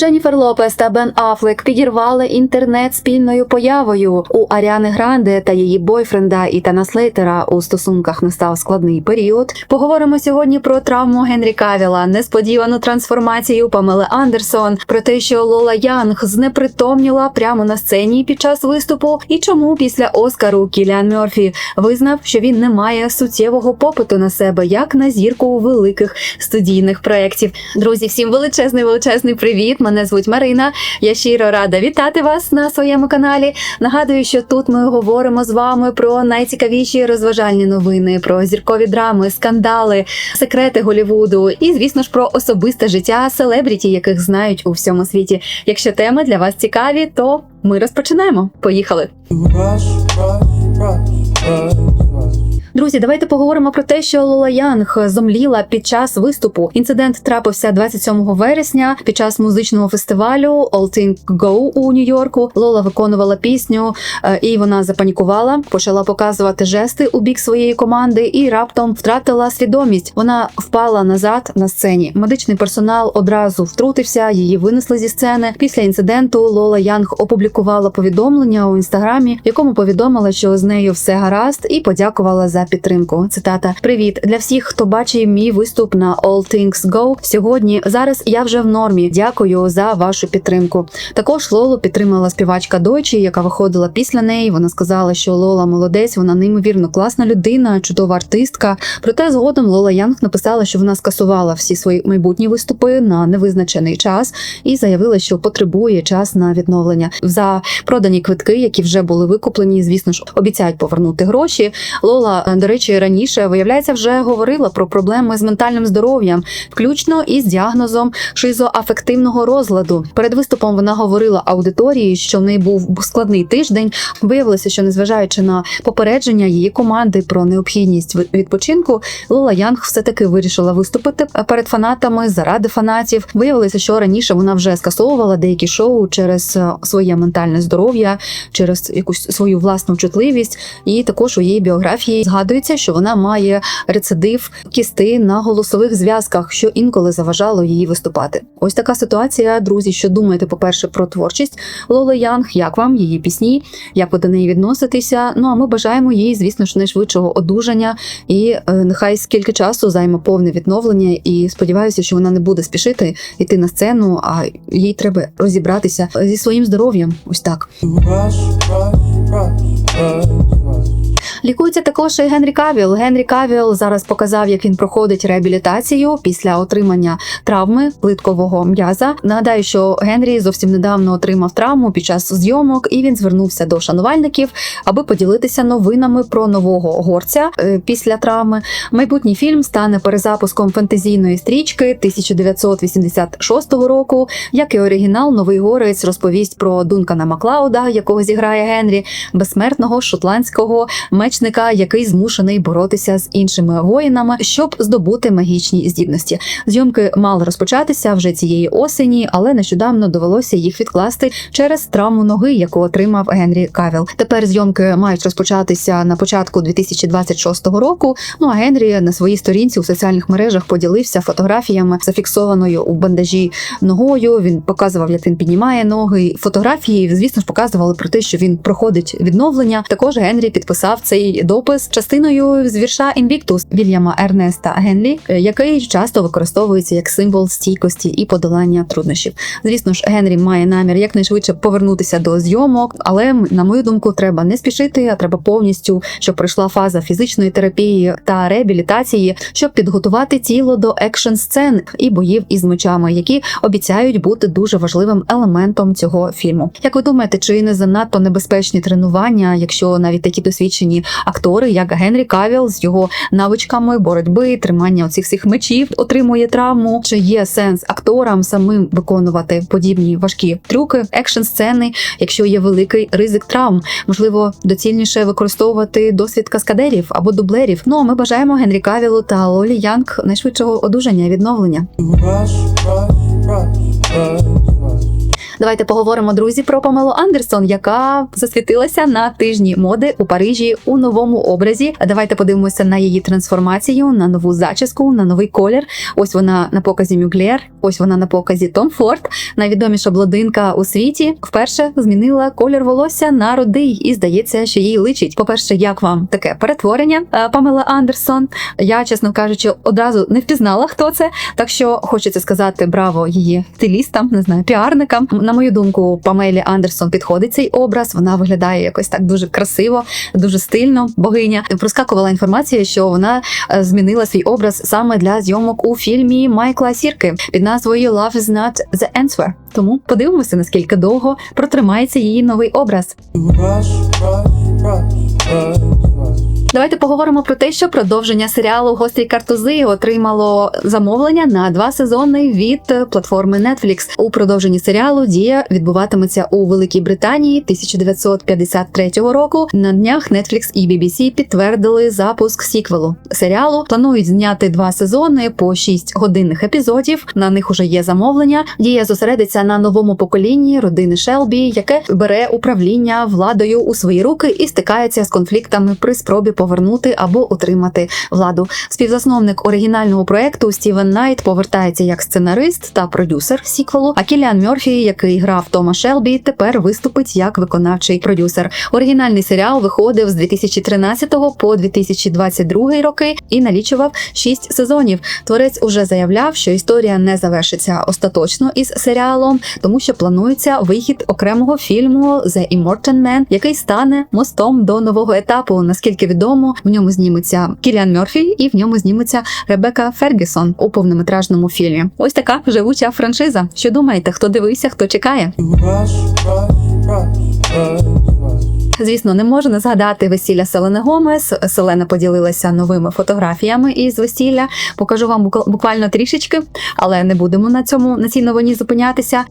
Дженніфер Лопес та Бен Афлек підірвали інтернет спільною появою. У Аріани Гранде та її бойфренда Ітана Слейтера у стосунках настав складний період. Поговоримо сьогодні про травму Генрі Кавіла, несподівану трансформацію Памели Андерсон, про те, що Лола Янг знепритомніла прямо на сцені під час виступу, і чому після Оскару Кіліан Мерфі визнав, що він не має суттєвого попиту на себе як на зірку великих студійних проєктів. Друзі, всім величезний величезний привіт! Мене звуть Марина. Я щиро рада вітати вас на своєму каналі. Нагадую, що тут ми говоримо з вами про найцікавіші розважальні новини, про зіркові драми, скандали, секрети Голівуду і, звісно ж, про особисте життя селебріті, яких знають у всьому світі. Якщо теми для вас цікаві, то ми розпочинаємо. Поїхали! Rush, rush, rush, rush. Друзі, давайте поговоримо про те, що Лола Янг зомліла під час виступу. Інцидент трапився 27 вересня під час музичного фестивалю All Things Go у Нью-Йорку. Лола виконувала пісню, е, і вона запанікувала, почала показувати жести у бік своєї команди і раптом втратила свідомість. Вона впала назад на сцені. Медичний персонал одразу втрутився, її винесли зі сцени. Після інциденту Лола Янг опублікувала повідомлення у інстаграмі, в якому повідомила, що з нею все гаразд, і подякувала за підтримку. Цитата: Привіт для всіх, хто бачив мій виступ на All Things Go сьогодні. Зараз я вже в нормі. Дякую за вашу підтримку. Також Лолу підтримала співачка Дойчі, яка виходила після неї. Вона сказала, що Лола молодець, вона неймовірно класна людина, чудова артистка. Проте згодом Лола Янг написала, що вона скасувала всі свої майбутні виступи на невизначений час і заявила, що потребує час на відновлення. За продані квитки, які вже були викуплені, звісно ж, обіцяють повернути гроші. Лола, до речі, раніше виявляється, вже говорила про проблеми з ментальним здоров'ям, включно із діагнозом шизоафективного розладу. Перед виступом вона говорила аудиторії, що в неї був складний тиждень. Виявилося, що незважаючи на попередження її команди про необхідність відпочинку, Лола Янг все таки вирішила виступити перед фанатами заради фанатів. Виявилося, що раніше вона вже скасовувала деякі шоу через е, своє ментальне здоров'я, через якусь свою власну чутливість. І також у її біографії згадується, що вона має рецидив кісти на голосових зв'язках, що інколи заважало їй виступати. Ось така ситуація, друзі. Що думаєте, по-перше, про творчість Лоли Янг? Як вам її пісні? Як ви до неї відноситеся? Ну а ми бажаємо їй, звісно ж, найшвидшого одужання і е, нехай скільки часу займе повне відновлення. І сподіваюся, що вона не буде спішити йти на сцену, а їй треба розібратися зі своїм здоров'ям. Ось так. Rush, rush, rush, rush. Лікується також і Генрі Кавіл. Генрі Кавіл зараз показав, як він проходить реабілітацію після отримання травми плиткового м'яза. Нагадаю, що Генрі зовсім недавно отримав травму під час зйомок, і він звернувся до шанувальників, аби поділитися новинами про нового горця е, після травми. Майбутній фільм стане перезапуском фентезійної стрічки 1986 року. Як і оригінал, новий горець розповість про Дункана Маклауда, якого зіграє Генрі, безсмертного шотландського мечника, який змушений боротися з іншими воїнами, щоб здобути магічні здібності. Зйомки мали розпочатися вже цієї осені, але нещодавно довелося їх відкласти через травму ноги, яку отримав Генрі Кавіл. Тепер зйомки мають розпочатися на початку 2026 року. Ну а Генрі на своїй сторінці у соціальних мережах поділився фотографіями зафіксованою у бандажі ногою. Він показував, як він піднімає ноги. Фотографії, звісно ж, показували про те, що він проходить відновлення. Також Генрі підписав цей допис частиною з вірша Інвіктус Вільяма Ернеста Генлі, е, який часто використовується як символ стійкості і подолання труднощів. Звісно ж, Генрі має намір якнайшвидше повернутися до зйомок, але на мою думку, треба не спішити, а треба повністю, щоб пройшла фаза фізичної терапії та реабілітації, щоб підготувати тіло до екшн сцен і боїв із мечами, які обіцяють бути дуже важливим елементом цього фільму. Як ви думаєте, чи не занадто небезпечні тренування, якщо навіть такі досвідчені актори, як Генрі Кавіл з його навичками боротьби, тримання оцих всіх мечів, отримує травму? Чи є сенс акторам самим виконувати подібні важкі трюки, екшн сцени, якщо є великий ризик травм? Можливо, доцільніше використовувати досвід каскадерів або дублерів. Ну а ми бажаємо Генрі Кавілу та Лолі Янг найшвидшого одужання і відновлення. Rush, rush, rush, rush. Давайте поговоримо, друзі, про Памелу Андерсон, яка засвітилася на тижні моди у Парижі у новому образі. Давайте подивимося на її трансформацію, на нову зачіску, на новий колір. Ось вона на показі Мюглєр, ось вона на показі Том Форд. Найвідоміша блондинка у світі вперше змінила колір волосся на рудий, і здається, що їй личить. По-перше, як вам таке перетворення е, Памела Андерсон? Я, чесно кажучи, одразу не впізнала, хто це. Так що хочеться сказати браво її стилістам, не знаю, піарникам. На мою думку, Памелі Андерсон підходить цей образ. Вона виглядає якось так дуже красиво, дуже стильно. Богиня проскакувала інформація, що вона е, змінила свій образ саме для зйомок у фільмі Майкла Сірки під назвою Love is not the answer. Тому подивимося, наскільки довго протримається її новий образ. Rush, rush, rush, rush. Давайте поговоримо про те, що продовження серіалу Гострі картузи отримало замовлення на два сезони від е, платформи Netflix. У продовженні серіалу дія відбуватиметься у Великій Британії 1953 року. На днях Netflix і BBC підтвердили запуск сіквелу серіалу. Планують зняти два сезони по 6 годинних епізодів. На них уже є замовлення. Дія зосередиться на новому поколінні родини Шелбі, яке бере управління владою у свої руки і стикається з конфліктами при спробі повернути або утримати владу. Співзасновник оригінального проекту Стівен Найт повертається як сценарист та продюсер сіквелу. А Кіліан Мьорфі, який грав Тома Шелбі, тепер виступить як виконавчий продюсер. Оригінальний серіал виходив з 2013 по 2022 роки і налічував 6 сезонів. Творець уже заявляв, що історія не завершиться остаточно із серіалом, тому що планується вихід окремого фільму The Immortal Man, який стане мостом до нового етапу. Наскільки відомо, в ньому зніметься Кіліан Мерфі і в ньому зніметься Ребека Фергюсон у повнометражному фільмі. Ось така живуча франшиза. Що думаєте, хто дивився, хто чекає? Звісно, не можу не згадати весілля Селени Гомес. Селена поділилася новими фотографіями із весілля. Покажу вам буква- буквально трішечки, але не будемо на цьому на цій новині зупинятися.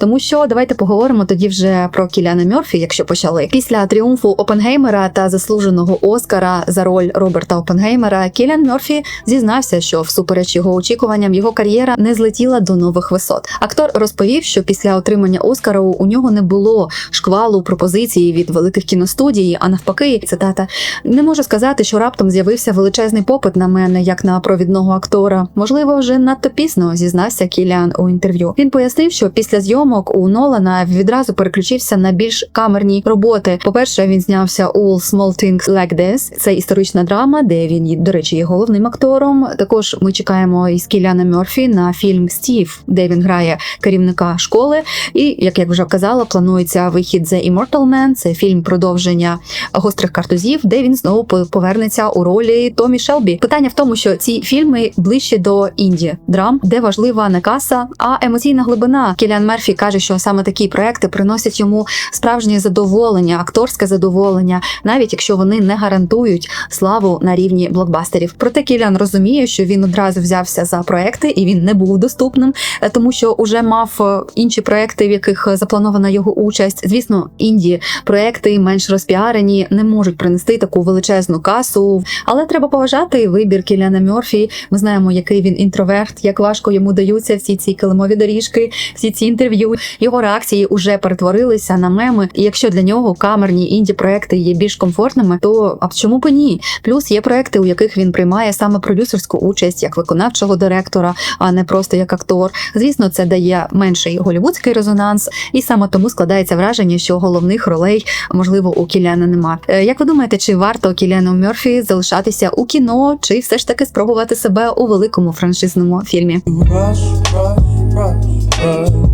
Тому що давайте поговоримо тоді вже про Кіляна Мьорфі, якщо почали. Після тріумфу Опенгеймера та заслуженого Оскара за роль Роберта Опенгеймера, Кілян Мьорфі зізнався, що всупереч його очікуванням його кар'єра не злетіла до нових висот. Актор розповів, що після отримання Оскару у нього не було шквалу пропозиції від великих кіностудій, а навпаки, цитата не можу сказати, що раптом з'явився величезний попит на мене як на провідного актора. Можливо, вже надто пізно зізнався Кіліан у інтерв'ю. Він пояснив, що після зйомок у Нолана відразу переключився на більш камерні роботи. По-перше, він знявся у Small Things Like This. Це історична драма, де він, до речі, є головним актором. Також ми чекаємо із Кіліана Мерфі на фільм Стів, де він грає керівника школи. І як я вже казала, планується вихід The Immortal Man. Це фільм продовження гострих картузів, де він знову по- повернеться у ролі Томі Шелбі. Питання в тому, що ці фільми ближче до інді драм, де важлива не каса, а емоційна глибина. Кіліан Мерфі каже, що саме такі проекти приносять йому справжнє задоволення, акторське задоволення, навіть якщо вони не гарантують славу на рівні блокбастерів. Проте Кіліан розуміє, що він одразу взявся за проекти і він не був доступним, е, тому що уже мав е, інші проекти, в яких е, запланована його участь. Звісно, інді проекти менш розпіарені не можуть принести таку величезну касу, але треба поважати вибір Кіліана Мьорфі. Ми знаємо, який він інтроверт, як важко йому даються всі ці килимові доріжки, всі ці інтерв'ю. Його реакції вже перетворилися на меми. І якщо для нього камерні інді проекти є більш комфортними, то а чому б ні? Плюс є проекти, у яких він приймає саме продюсерську участь як виконавчого директора, а не просто як актор. Звісно, це дає менший голівудський резонанс, і саме тому складається враження, що головних ролей можливо у Кіляна нема. Е, Як ви думаєте, чи варто Кіляну Мерфі залишатися у кіно, чи все ж таки спробувати себе у великому франшизному фільмі? Rush, rush, rush, rush,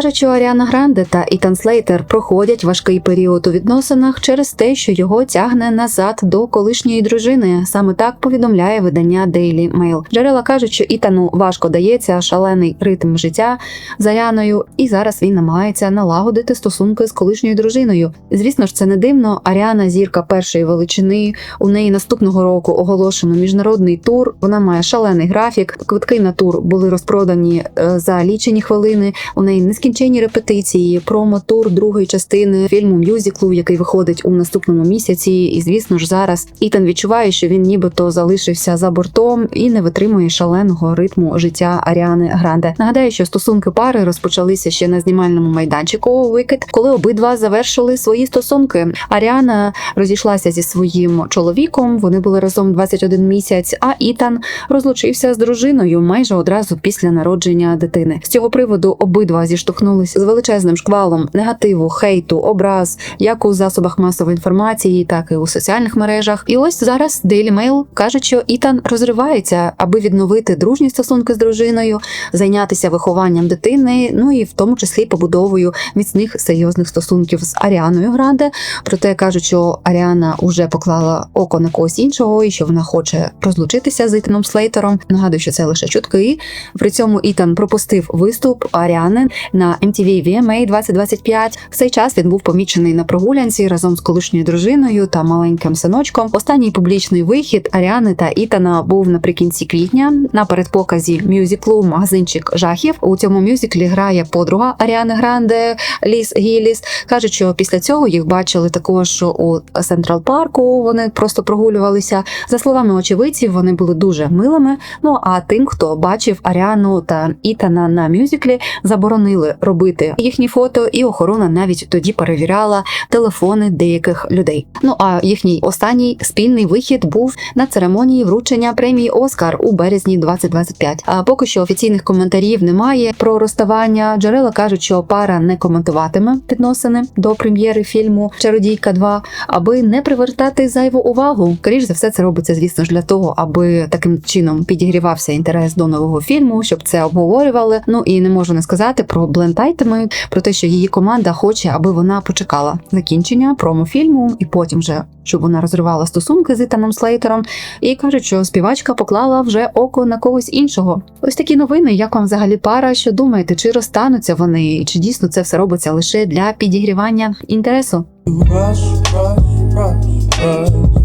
що Аріана Гранде та Ітан Слейтер проходять важкий період у відносинах через те, що його тягне назад до колишньої дружини. Саме так повідомляє видання Daily Mail. Джерела кажуть, що Ітану важко дається шалений ритм життя з Аріаною, і зараз він намагається налагодити стосунки з колишньою дружиною. Звісно ж, це не дивно. Аріана зірка першої величини. У неї наступного року оголошено міжнародний тур. Вона має шалений графік. Квитки на тур були розпродані е, за лічені хвилини. У неї нескінченні репетиції, промо-тур другої частини фільму мюзиклу, який виходить у наступному місяці. І звісно ж, зараз Ітан відчуває, що він нібито залишився за бортом і не витримує шаленого ритму життя Аріани Гранде. Нагадаю, що стосунки пари розпочалися ще на знімальному майданчику Wicked, коли обидва завершили свої стосунки. Аріана розійшлася зі своїм чоловіком. Вони були разом 21 місяць. А Ітан розлучився з дружиною майже одразу після народження дитини. З цього приводу обидва зіштовхнулися з величезним шквалом негативу, хейту, образ, як у засобах масової інформації, так і у соціальних мережах. І ось зараз Daily Mail каже, що Ітан розривається, аби відновити дружні стосунки з дружиною, зайнятися вихованням дитини, ну і в тому числі побудовою міцних серйозних стосунків з Аріаною Гранде. Проте кажуть, що Аріана вже поклала око на когось іншого, і що вона хоче розлучитися з Ітаном Слейтером. Нагадую, що це лише чутки. При цьому Ітан пропустив виступ Аріани на MTV VMA 2025. В цей час він був помічений на прогулянці разом з колишньою дружиною та маленьким синочком. Останній публічний вихід Аріани та Ітана був наприкінці квітня на передпоказі мюзиклу Магазинчик жахів. У цьому мюзиклі грає подруга Аріани Гранде Ліс Гіліс. Кажуть, що після цього їх бачили також у Централ Парку. Вони просто прогулювалися. За словами очевидців, вони були дуже милими. Ну а тим, хто бачив Аріану та Ітана на мюзиклі, заборонили робити їхні фото, і охорона навіть тоді перевіряла телефони деяких людей. Ну а їхній останній спільний вихід був на церемонії вручення премії Оскар у березні 2025. А поки що офіційних коментарів немає про розставання. Джерела кажуть, що пара не коментуватиме відносини до прем'єри фільму Чародійка 2, аби не привертати зайву увагу. Скоріш за все, це робиться, звісно ж, для того, аби таким чином підігрівався інтерес до нового фільму, щоб це обговорювали. Ну і не можу не сказати про блендайтеми, про те, що її команда хоче, аби вона почекала закінчення промофільму, і потім вже щоб вона розривала стосунки з Ітаном Слейтером. І кажуть, що співачка поклала вже око на когось іншого. Ось такі новини. Як вам взагалі пара? Що думаєте, чи розстануться вони, і чи дійсно це все робиться лише для підігрівання інтересу? Rush, rush, rush, rush.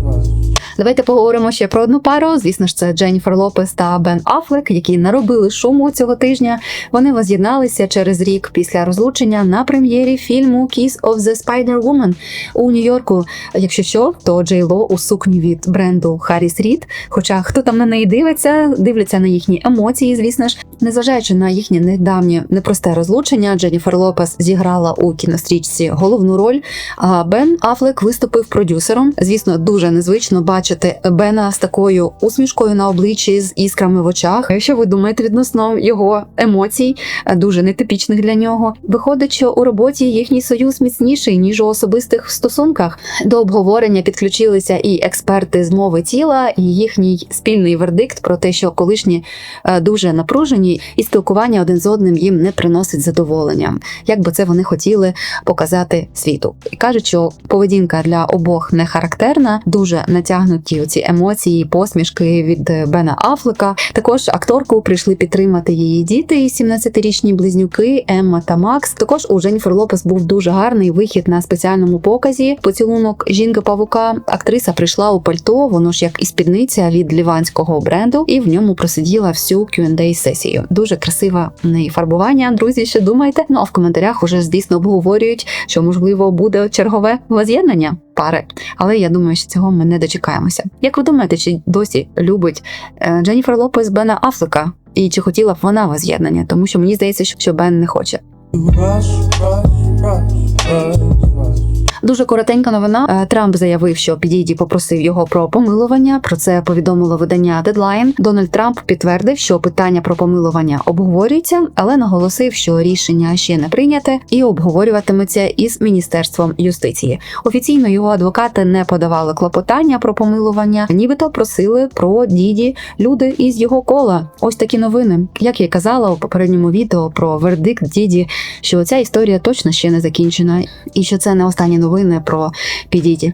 Давайте поговоримо ще про одну пару. Звісно ж, це Дженніфер Лопес та Бен Афлек, які наробили шуму цього тижня. Вони воз'єдналися через рік після розлучення на прем'єрі фільму Kiss of the Spider Woman у Нью-Йорку. Якщо що, то Джей Ло у сукні від бренду Харріс Рід. Хоча хто там на неї дивиться, дивляться на їхні емоції, звісно ж, незважаючи на їхнє недавнє непросте розлучення, Дженніфер Лопес зіграла у кінострічці головну роль. А Бен Афлек виступив продюсером. Звісно, дуже незвично бачити Бена з такою усмішкою на обличчі з іскрами в очах. Що ви думаєте відносно його емоцій, е, дуже нетипічних для нього? Виходить, що у роботі їхній союз міцніший ніж у особистих стосунках. До обговорення підключилися і експерти з мови тіла, і їхній спільний вердикт про те, що колишні е, дуже напружені, і спілкування один з одним їм не приносить задоволення. Як би це вони хотіли показати світу, і кажуть, що поведінка для обох не характерна, дуже натягнуті ці емоції, посмішки від е, Бена Афлека. Також акторку прийшли підтримати її діти, 17-річні близнюки Емма та Макс. Також у Дженніфер Лопес був дуже гарний вихід на спеціальному показі. Поцілунок жінки павука. Актриса прийшла у пальто, воно ж як і спідниця від ліванського бренду, і в ньому просиділа всю Q&A сесію. Дуже красиве в неї фарбування. Друзі, що думаєте? Ну а в коментарях уже звісно обговорюють, що можливо буде чергове воз'єднання пари. Але я думаю, що цього ми не дочекаємося. Як ви думаєте, чи досі любить е, Дженніфер Лопес Бена Афлека? І чи хотіла б вона воз'єднання? Тому що мені здається, що Бен не хоче. Rush, rush, rush, rush. Дуже коротенька новина. Е, Трамп заявив, що Підійді попросив його про помилування. Про це повідомило видання Deadline. Дональд Трамп підтвердив, що питання про помилування обговорюється, але наголосив, що рішення ще не прийняте і обговорюватиметься із міністерством юстиції. Офіційно його адвокати не подавали клопотання про помилування, нібито просили про діді люди із його кола. Ось такі новини. Як я й казала у попередньому відео про вердикт діді, що ця історія точно ще не закінчена, і що це не останні новини про Підіді.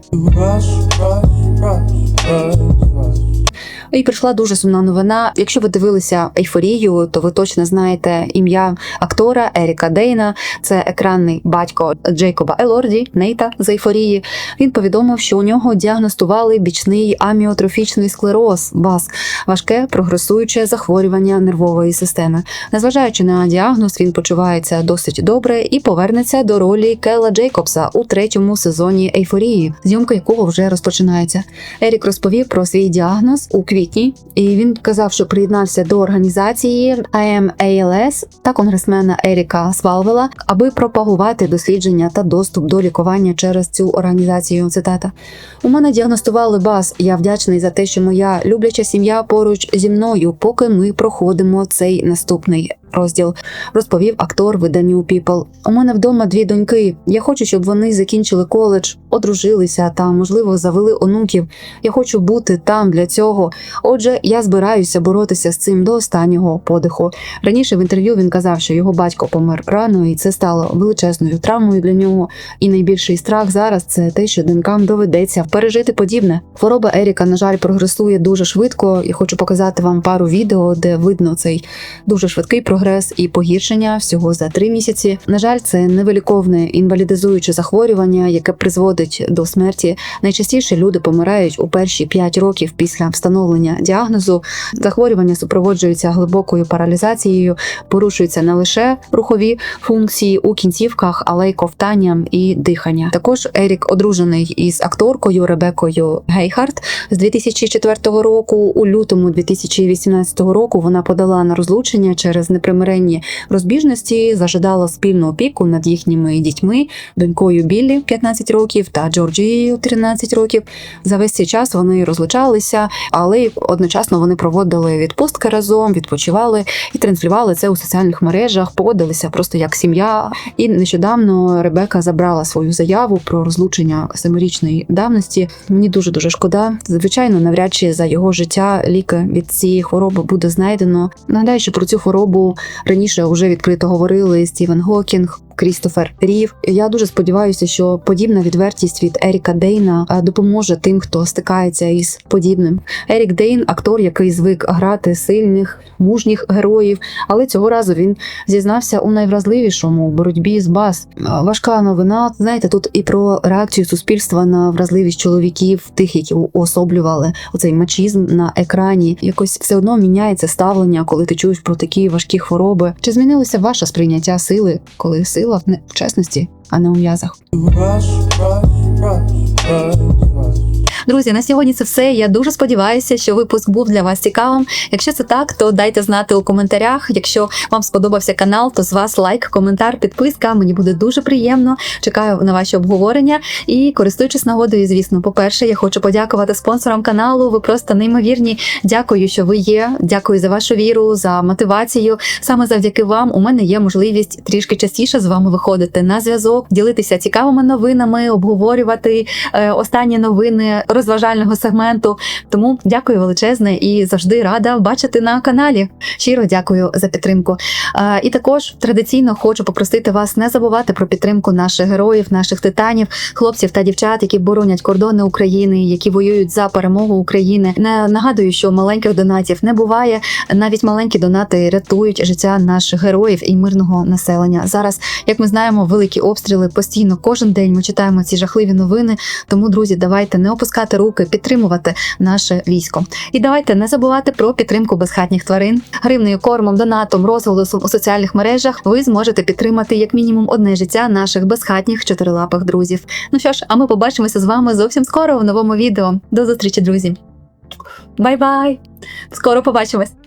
І прийшла дуже сумна новина. Якщо ви дивилися ейфорію, то ви точно знаєте ім'я актора Еріка Дейна. Це екранний батько Джейкоба Елорді, Нейта з ейфорії. Він повідомив, що у нього діагностували бічний аміотрофічний склероз, БАС, важке прогресуюче захворювання нервової системи. Незважаючи на діагноз, він почувається досить добре і повернеться до ролі Кела Джейкобса у третьому сезоні ейфорії, зйомка якого вже розпочинається. Ерік розповів про свій діагноз у квітні, і він казав, що приєднався до організації IMALS та конгресмена Еріка Свалвела, аби пропагувати дослідження та доступ до лікування через цю організацію. Цитата у мене діагностували БАС. Я вдячний за те, що моя любляча сім'я поруч зі мною, поки ми проходимо цей наступний розділ. Розповів актор виданню People. У мене вдома дві доньки. Я хочу, щоб вони закінчили коледж, одружилися та, можливо, завели онуків. Я хочу бути там для цього. Отже, я збираюся боротися з цим до останнього подиху. Раніше в інтерв'ю він казав, що його батько помер рано, і це стало величезною травмою для нього. І найбільший страх зараз це те, що донькам доведеться пережити подібне. Хвороба Еріка, на жаль, прогресує дуже швидко. І хочу показати вам пару відео, де видно цей дуже швидкий прогрес і погіршення всього за три місяці. На жаль, це невиліковне інвалідизуюче захворювання, яке призводить до смерті. Найчастіше люди помирають у перші 5 років після встановлення діагнозу. Захворювання супроводжується глибокою паралізацією, порушуються не лише рухові функції у кінцівках, але й ковтанням і дихання. Також Ерік одружений із акторкою Ребекою Гейхарт з 2004 року. У лютому 2018 року вона подала на розлучення через непримиренні розбіжності, зажидала спільну опіку над їхніми дітьми, донькою Біллі 15 років та Джорджією 13 років. За весь цей час вони розлучалися, але одночасно вони проводили відпустки разом, відпочивали і транслювали це у соціальних мережах, поводилися просто як сім'я. І нещодавно Ребека забрала свою заяву про розлучення семирічної давності. Мені дуже дуже шкода. Звичайно, навряд чи за його життя ліки від цієї хвороби буде знайдено. Нагадаю, що про цю хворобу раніше вже відкрито говорили Стівен Гокінг. Крістофер Рів. Я дуже сподіваюся, що подібна відвертість від Еріка Дейна е, допоможе тим, хто стикається із подібним. Ерік Дейн актор, який звик грати сильних, мужніх героїв, але цього разу він зізнався у найвразливішому боротьбі з бас. Е, Важка новина. Знаєте, тут і про реакцію суспільства на вразливість чоловіків, тих, які уособлювали оцей мачізм на екрані. Якось все одно міняється ставлення, коли ти чуєш про такі важкі хвороби. Чи змінилося ваше сприйняття сили, коли сила не- в чесності, а не у м'язах? Друзі, на сьогодні це все. Я дуже сподіваюся, що випуск був для вас цікавим. Якщо це так, то дайте знати у коментарях. Якщо вам сподобався канал, то з вас лайк, коментар, підписка. Мені буде дуже приємно. Чекаю на ваші обговорення. І користуючись нагодою, звісно, по-перше, я хочу подякувати спонсорам каналу. Ви просто неймовірні. Дякую, що ви є. Дякую за вашу віру, за мотивацію. Саме завдяки вам у мене є можливість трішки частіше з вами виходити на зв'язок, ділитися цікавими новинами, обговорювати е, останні новини розважального сегменту. Тому дякую величезне і завжди рада бачити на каналі. Щиро дякую за підтримку. І також традиційно хочу попросити вас не забувати про підтримку наших героїв, наших титанів, хлопців та дівчат, які боронять кордони України, які воюють за перемогу України. Не нагадую, що маленьких донатів не буває. Навіть маленькі донати рятують життя наших героїв і мирного населення. Зараз, як ми знаємо, великі обстріли постійно кожен день. Ми читаємо ці жахливі новини. Тому, друзі, давайте не опускати руки, підтримувати наше військо. І давайте не забувати про підтримку безхатніх тварин, гривнею кормом, донатом, розголосом у соціальних мережах. Ви зможете підтримати як мінімум одне життя наших безхатніх чотирилапих друзів. Ну що ж, а ми побачимося з вами зовсім скоро в новому відео. До зустрічі, друзі. Бай-бай! Скоро побачимось!